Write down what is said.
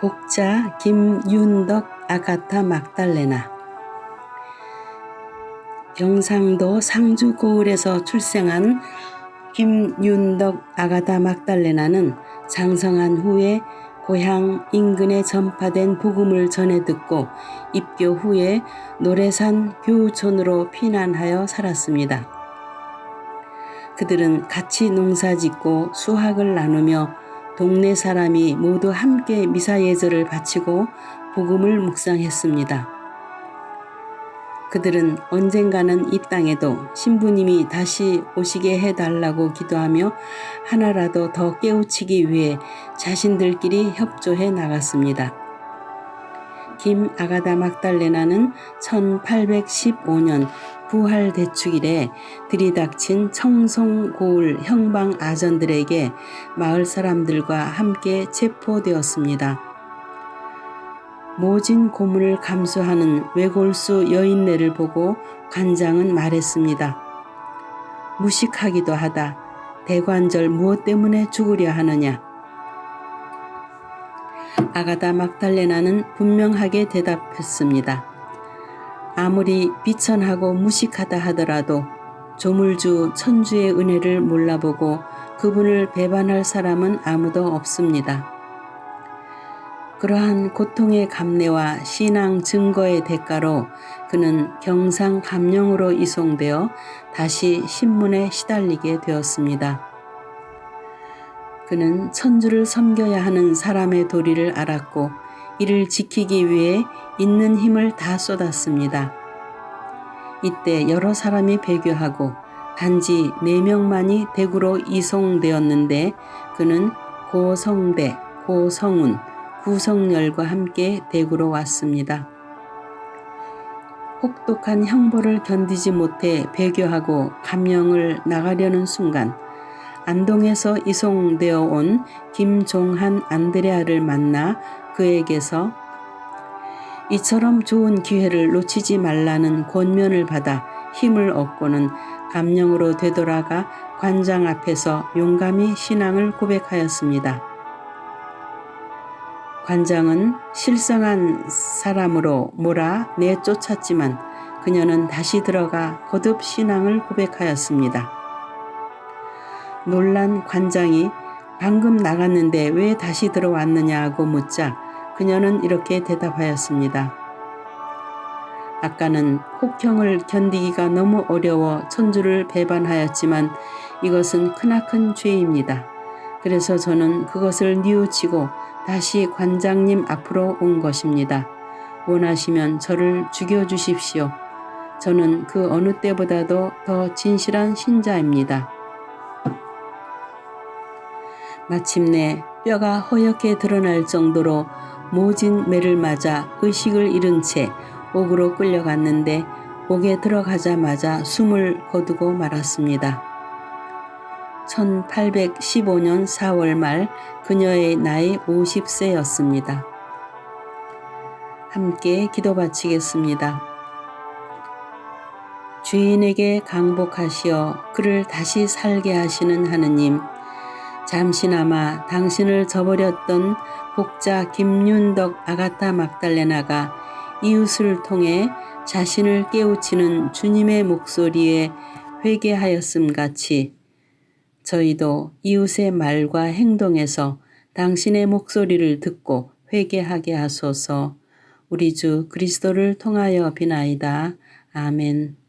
복자 김윤덕 아가타 막달레나 경상도 상주 고을에서 출생한 김윤덕 아가타 막달레나는 장성한 후에 고향 인근에 전파된 복음을 전해 듣고 입교 후에 노래산 교우촌으로 피난하여 살았습니다. 그들은 같이 농사 짓고 수학을 나누며 동네 사람이 모두 함께 미사 예절을 바치고 복음을 묵상했습니다. 그들은 언젠가는 이 땅에도 신부님이 다시 오시게 해달라고 기도하며 하나라도 더 깨우치기 위해 자신들끼리 협조해 나갔습니다. 김 아가다 막달레나는 1815년 부활 대축일에 들이닥친 청송고을 형방 아전들에게 마을 사람들과 함께 체포되었습니다. 모진 고문을 감수하는 외골수 여인네를 보고 관장은 말했습니다. 무식하기도 하다. 대관절 무엇 때문에 죽으려 하느냐? 아가다 막달레나는 분명하게 대답했습니다. 아무리 비천하고 무식하다 하더라도 조물주 천주의 은혜를 몰라보고 그분을 배반할 사람은 아무도 없습니다. 그러한 고통의 감내와 신앙 증거의 대가로 그는 경상 감령으로 이송되어 다시 신문에 시달리게 되었습니다. 그는 천주를 섬겨야 하는 사람의 도리를 알았고 이를 지키기 위해 있는 힘을 다 쏟았습니다. 이때 여러 사람이 배교하고 단지 4명만이 대구로 이송되었는데 그는 고성대, 고성운, 구성열과 함께 대구로 왔습니다. 혹독한 형벌을 견디지 못해 배교하고 감령을 나가려는 순간 안동에서 이송되어 온 김종한 안드레아를 만나 그에게서 이처럼 좋은 기회를 놓치지 말라는 권면을 받아 힘을 얻고는 감령으로 되돌아가 관장 앞에서 용감히 신앙을 고백하였습니다. 관장은 실성한 사람으로 몰아 내쫓았지만 그녀는 다시 들어가 거듭 신앙을 고백하였습니다. 놀란 관장이 방금 나갔는데 왜 다시 들어왔느냐고 묻자 그녀는 이렇게 대답하였습니다. 아까는 혹형을 견디기가 너무 어려워 천주를 배반하였지만 이것은 크나큰 죄입니다. 그래서 저는 그것을 뉘우치고 다시 관장님 앞으로 온 것입니다. 원하시면 저를 죽여주십시오. 저는 그 어느 때보다도 더 진실한 신자입니다. 마침내 뼈가 허옇게 드러날 정도로 모진 매를 맞아 의식을 잃은 채 옥으로 끌려갔는데 옥에 들어가자마자 숨을 거두고 말았습니다. 1815년 4월 말 그녀의 나이 50세였습니다. 함께 기도 바치겠습니다. 주인에게 강복하시어 그를 다시 살게 하시는 하느님, 잠시나마 당신을 저버렸던 복자 김윤덕 아가타 막달레나가 이웃을 통해 자신을 깨우치는 주님의 목소리에 회개하였음 같이 저희도 이웃의 말과 행동에서 당신의 목소리를 듣고 회개하게 하소서 우리 주 그리스도를 통하여 비나이다. 아멘.